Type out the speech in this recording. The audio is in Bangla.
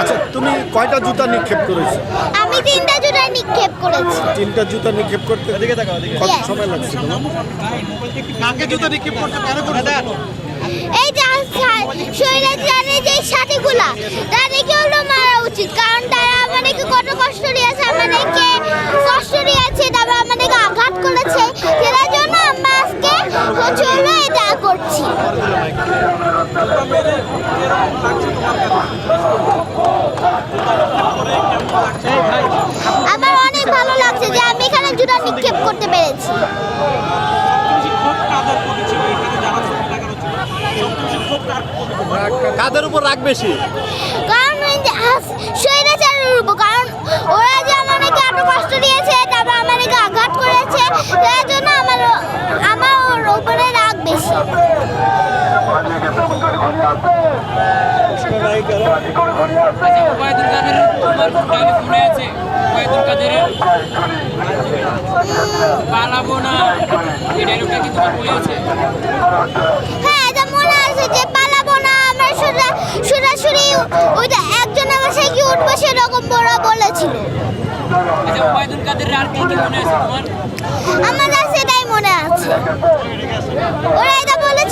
আচ্ছা তুমি কয়টা জুতা নিক্ষেপ করেছ? আমি তিনটা জুতা নিক্ষেপ করেছি। তিনটা জুতা নিক্ষেপ করতে কত সময় লাগছে কাকে জুতো নিক্ষেপ করতে কেন করেছে? এই যে সাথীগুলা তাদেরকে হলো মারা উচিত কারণ তারা আমাদেরকে কত কষ্ট দিয়েছে আমাদেরকে কষ্ট দিয়েছে তারপর আমাদেরকে আঘাত করেছে সেটার জন্য আমরা আজকে হচ্ছে হলো এটা করছি আমার অনেক ভালো লাগছে যে আমি এখানে জুতা নিক্ষেপ করতে পেরেছি। কাদের উপর রাগ বেশি? কারণ স্বৈরাচারের উপর কারণ ওরা যে আমাদেরকে এত কষ্ট দিয়েছে তারপর আমাদেরকে আঘাত করেছে তার জন্য আমার আমার উপরে রাগ বেশি। ওবায়দুল কাদের তোমার ডায়লগ আছে। ওবায়দুল কাদেরের পালাবো না এই ডায়লগটা কি তোমার মনে আছে হ্যাঁ এটা মনে আছে যে পালাবো না আমরা সোজা সরাসরি ওইটা একজন আমার সাথে উঠবো সেরকম ওরা বলেছিল। আচ্ছা ওবায়দুল কাদের আর কি কি মনে আছে তোমার? আমার সেটাই মনে আছে।